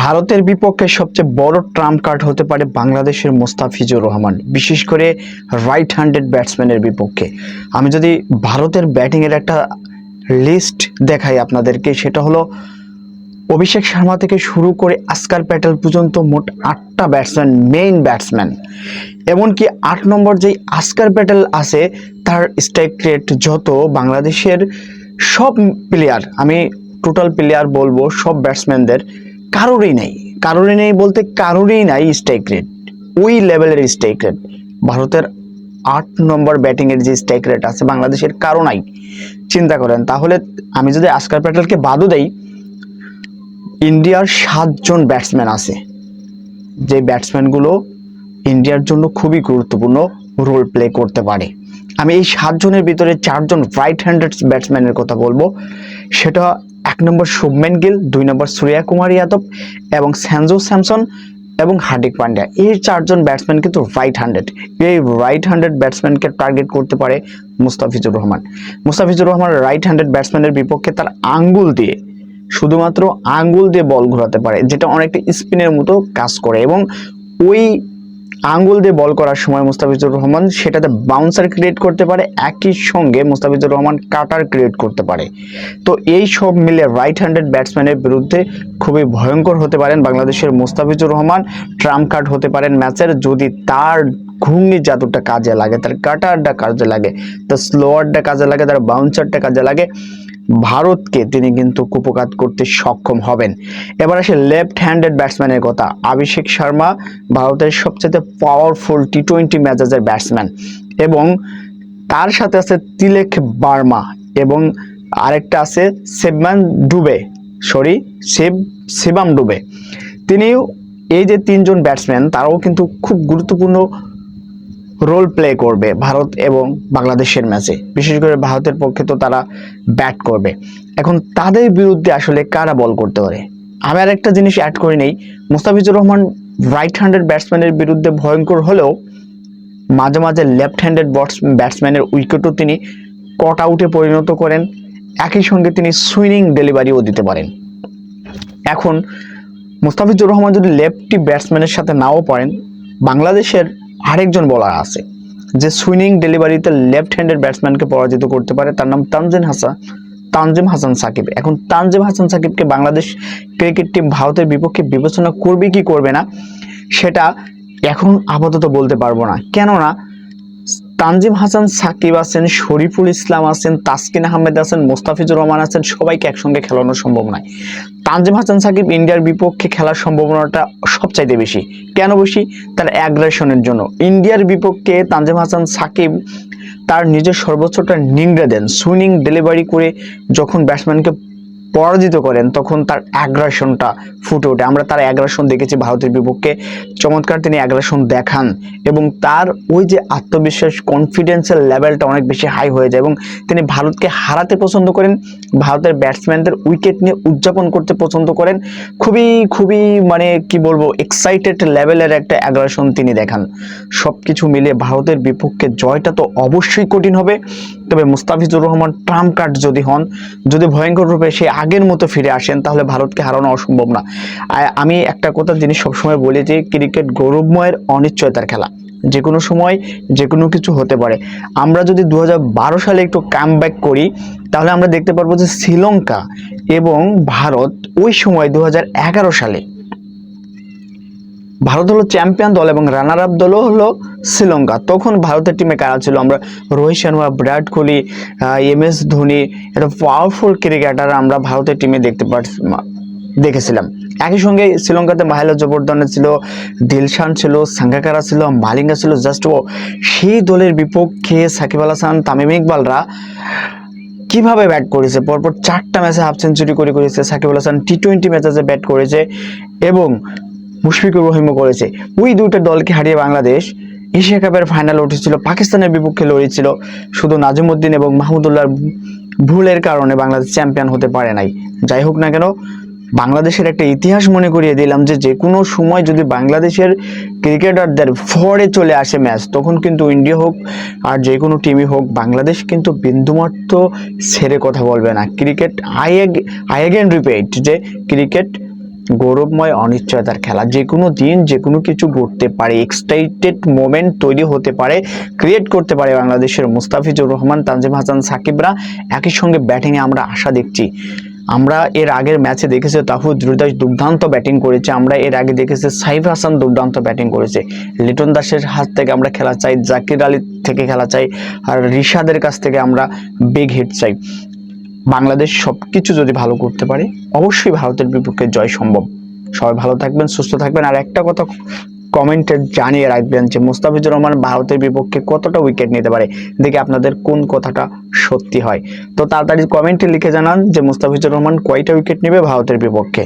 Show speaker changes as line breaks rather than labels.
ভারতের বিপক্ষে সবচেয়ে বড় ট্রাম্প কার্ড হতে পারে বাংলাদেশের মোস্তাফিজুর রহমান, বিশেষ করে রাইট হ্যান্ডেড ব্যাটসম্যানের বিপক্ষে। আমি যদি ভারতের ব্যাটিংয়ের একটা লিস্ট দেখাই আপনাদেরকে, সেটা হলো অভিষেক শর্মা থেকে শুরু করে আসকার প্যাটেল পর্যন্ত মোট আটটা ব্যাটসম্যান মেইন ব্যাটসম্যান এমনকি আট নম্বর যেই আসকার প্যাটেল আছে, তার স্ট্রাইক রেট যত বাংলাদেশের সব প্লেয়ার আমি টোটাল প্লেয়ার বলব সব ব্যাটসম্যানদের কারোরই নেই। কারোরই নেই বলতে কারোরই নাই স্ট্রাইক রেট ওই লেভেলের স্ট্রাইক রেট ভারতের আট নম্বর ব্যাটিংয়ের যে স্ট্রাইক রেট আছে, বাংলাদেশের কারও নাই। চিন্তা করেন, তাহলে আমি যদি আসকার প্যাটেলকে বাদও দেই, ইন্ডিয়ার সাতজন ব্যাটসম্যান আছে। যে ব্যাটসম্যানগুলো ইন্ডিয়ার জন্য খুবই গুরুত্বপূর্ণ রোল প্লে করতে পারে। আমি এই সাতজনের ভিতরে চারজন রাইট হ্যান্ডেড ব্যাটসম্যানের কথা বলব। সেটা এক নম্বর শুভমেন গিল, দুই নম্বর সূর্যা কুমার যাদব এবং স্যানজু স্যামসন এবং হার্দিক পান্ডিয়া এই চারজন ব্যাটসম্যান কিন্তু রাইট হ্যান্ডেড এই রাইট হ্যান্ডেড ব্যাটসম্যানকে টার্গেট করতে পারে মুস্তাফিজুর রহমান। মুস্তাফিজুর রহমান রাইট হ্যান্ডেড ব্যাটসম্যানের বিপক্ষে তার আঙ্গুল দিয়ে, শুধুমাত্র আঙ্গুল দিয়ে বল ঘোরাতে পারে, যেটা অনেকটা স্পিনের মতো কাজ করে এবং ওই আঙ্গুল দিয়ে বল করার সময় মুস্তাফিজুর রহমান সেটাতে বাউন্সার ক্রিয়েট করতে পারে, একই সঙ্গে মুস্তাফিজুর রহমান কাটার ক্রিয়েট করতে পারে। তো এই সব মিলে রাইট হ্যান্ডেড ব্যাটসম্যানের বিরুদ্ধে খুবই ভয়ঙ্কর হতে পারেন বাংলাদেশের মুস্তাফিজুর রহমান। ট্রাম্প কার্ড হতে পারেন ম্যাচের, যদি তার ঘূর্ণি জাদুটা কাজে লাগে, তার কাটারটা কাজে লাগে, তার স্লোয়ারটা কাজে লাগে, তার বাউন্সারটা কাজে লাগে ভারতকে তিনি কিন্তু কুপকাত করতে সক্ষম হবেন। এবার আসে লেফট হ্যান্ডেড ব্যাটসম্যানের কথা। অভিষেক শর্মা ভারতের সবচেয়ে পাওয়ারফুল টি টোয়েন্টি ম্যাচেসের ব্যাটসম্যান এবং তার সাথে আছে তিলেক বার্মা এবং আরেকটা আছে সেবমান ডুবে সরি সেব সেবাম ডুবে। তিনিও এই যে তিনজন ব্যাটসম্যান তারাও কিন্তু খুব গুরুত্বপূর্ণ রোল প্লে করবে ভারত এবং বাংলাদেশের ম্যাচে বিশেষ করে ভারতের পক্ষে তো তারা ব্যাট করবে। এখন তাদের বিরুদ্ধে আসলে কারা বল করতে পারে? আমি আর একটা জিনিস অ্যাড করে নেই। মুস্তাফিজুর রহমান রাইট হ্যান্ডেড ব্যাটসম্যানের বিরুদ্ধে ভয়ঙ্কর হলেও মাঝে মাঝে লেফট হ্যান্ডেড ব্যাটসম্যানের উইকেটও তিনি কট আউটে পরিণত করেন। একই সঙ্গে তিনি সুইনিং ডেলিভারিও দিতে পারেন। এখন মুস্তাফিজুর রহমান যদি লেফটি ব্যাটসম্যানের সাথে নাও পারেন বাংলাদেশের আরেকজন বলার আছে, যে সুইনিং ডেলিভারিতে লেফট হ্যান্ডের ব্যাটসম্যানকে পরাজিত করতে পারে, তার নাম তানজিম হাসান তানজিম হাসান সাকিব। এখন তানজিম হাসান সাকিবকে বাংলাদেশ ক্রিকেট টিম ভারতের বিপক্ষে বিবেচনা করবে কি করবে না, সেটা এখন আপাতত বলতে পারব না। কেননা তানজিম হাসান, সাকিব আছেন, শরীফুল ইসলাম আছেন, তাসকিন আহমেদ আছেন, মোস্তাফিজুর রহমান আছেন, সবাইকে একসঙ্গে খেলানো সম্ভব নয়। তানজিম হাসান, সাকিব ইন্ডিয়ার বিপক্ষে খেলার সম্ভাবনাটা সবচাইতে বেশি। কেন বেশি? তার অ্যাগ্রেশনের জন্য। ইন্ডিয়ার বিপক্ষে তানজিম হাসান, সাকিব তার নিজের সর্বোচ্চটা নিংড়ে দেন। সুইনিং ডেলিভারি করে যখন ব্যাটসম্যানকে পরাজিত করেন, তখন তার অ্যাগ্রাসনটা ফুটে ওঠে। আমরা তার অ্যাগ্রাসন দেখেছি ভারতের বিপক্ষে। চমৎকার তিনি অ্যাগ্রাসন দেখান এবং তার ওই যে আত্মবিশ্বাস কনফিডেন্সের লেভেলটা অনেক বেশি হাই হয়ে যায় এবং তিনি ভারতকে হারাতে পছন্দ করেন, ভারতের ব্যাটসম্যানদের উইকেট নিয়ে উদযাপন করতে পছন্দ করেন। খুবই খুবই মানে কি বলব এক্সাইটেড লেভেলের একটা অ্যাগ্রাসন তিনি দেখান। সব কিছু মিলে ভারতের বিপক্ষে জয়টা তো অবশ্যই কঠিন হবে। তবে মুস্তাফিজুর রহমান ট্রাম্প কার্ড যদি হন, যদি ভয়ঙ্কর রূপে সে আগের মতো ফিরে আসেন, তাহলে ভারতকে হারানো অসম্ভব না। আমি একটা কথা জিনিস সবসময় বলি যে, ক্রিকেট গৌরবময়ের অনিশ্চয়তার খেলা। যে কোনো সময় যে কোনো কিছু হতে পারে। আমরা যদি দু হাজার বারো সালে একটু কাম করি, তাহলে আমরা দেখতে পারব যে শ্রীলঙ্কা এবং ভারত ওই সময় দু হাজার এগারো সালে ভারত হলো চ্যাম্পিয়ন দল এবং রানার আপ দলও হলো শ্রীলঙ্কা। তখন ভারতের টিমে কারা ছিল? আমরা রোহিত শর্মা, বিরাট কোহলি এম এস ধোনি একটা পাওয়ারফুল ক্রিকেটার আমরা ভারতের টিমে দেখতে পাচ্ছি দেখেছিলাম। একই সঙ্গে শ্রীলঙ্কাতে মাহেলা জবরদনে ছিল, দিলশান ছিল, সাঙ্গাকারা ছিল, মালিঙ্গা ছিল জাস্ট ও সেই দলের বিপক্ষে সাকিব আল হাসান, তামিম ইকবালরা কীভাবে ব্যাট করেছে? পরপর চারটা ম্যাচে হাফ সেঞ্চুরি করে করেছে সাকিব আল হাসান টি টোয়েন্টি ম্যাচে ব্যাট করেছে এবং মুশফিকুর রহিমও করেছে। ওই দুটো দলকে হারিয়ে বাংলাদেশ এশিয়া কাপের ফাইনাল উঠেছিল। পাকিস্তানের বিপক্ষে লড়েছিল শুধু নাজিমুদ্দিন এবং মাহমুদুল্লাহর ভুলের কারণে বাংলাদেশ চ্যাম্পিয়ন হতে পারে নাই। যাই হোক না কেন, বাংলাদেশের একটা ইতিহাস মনে করিয়ে দিলাম যে যে কোনো সময় যদি বাংলাদেশের ক্রিকেটারদের ফরে চলে আসে ম্যাচ, তখন কিন্তু ইন্ডিয়া হোক আর যে কোনো টিমই হোক, বাংলাদেশ কিন্তু বিন্দুমাত্র ছেড়ে কথা বলবে না। Cricket I I again repeat যে ক্রিকেট গৌরবময় অনিশ্চয়তার খেলা। যে কোনো দিন যে কোনো কিছু ঘটতে পারে এক্সাইটেড মোমেন্ট তৈরি হতে পারে ক্রিয়েট করতে পারে বাংলাদেশের মুস্তাফিজুর রহমান, তানজিম হাসান, সাকিবরা। একই সঙ্গে ব্যাটিংয়ে আমরা আশা দেখছি। আমরা এর আগের ম্যাচে দেখেছি তাহুদ রুদাস দুর্দান্ত ব্যাটিং করেছে। আমরা এর আগে দেখেছি সাইফ হাসান দুর্দান্ত ব্যাটিং করেছে। লিটন দাসের হাত থেকে আমরা খেলা চাই, জাকির আলী থেকে খেলা চাই আর রিশাদের কাছ থেকে আমরা বিগ হিট চাই। বাংলাদেশ সব কিছু যদি ভালো করতে পারে, অবশ্যই ভারতের বিপক্ষে জয় সম্ভব। সবাই ভালো থাকবেন, সুস্থ থাকবেন। আর একটা কথা কমেন্টে জানিয়ে রাখবেন যে, মুস্তাফিজুর রহমান ভারতের বিপক্ষে কতটা উইকেট নিতে পারে? দেখে আপনাদের কোন কথাটা সত্যি হয়। তো তাড়াতাড়ি কমেন্টে লিখে জানান যে, মুস্তাফিজুর রহমান কয়টা উইকেট নেবে ভারতের বিপক্ষে?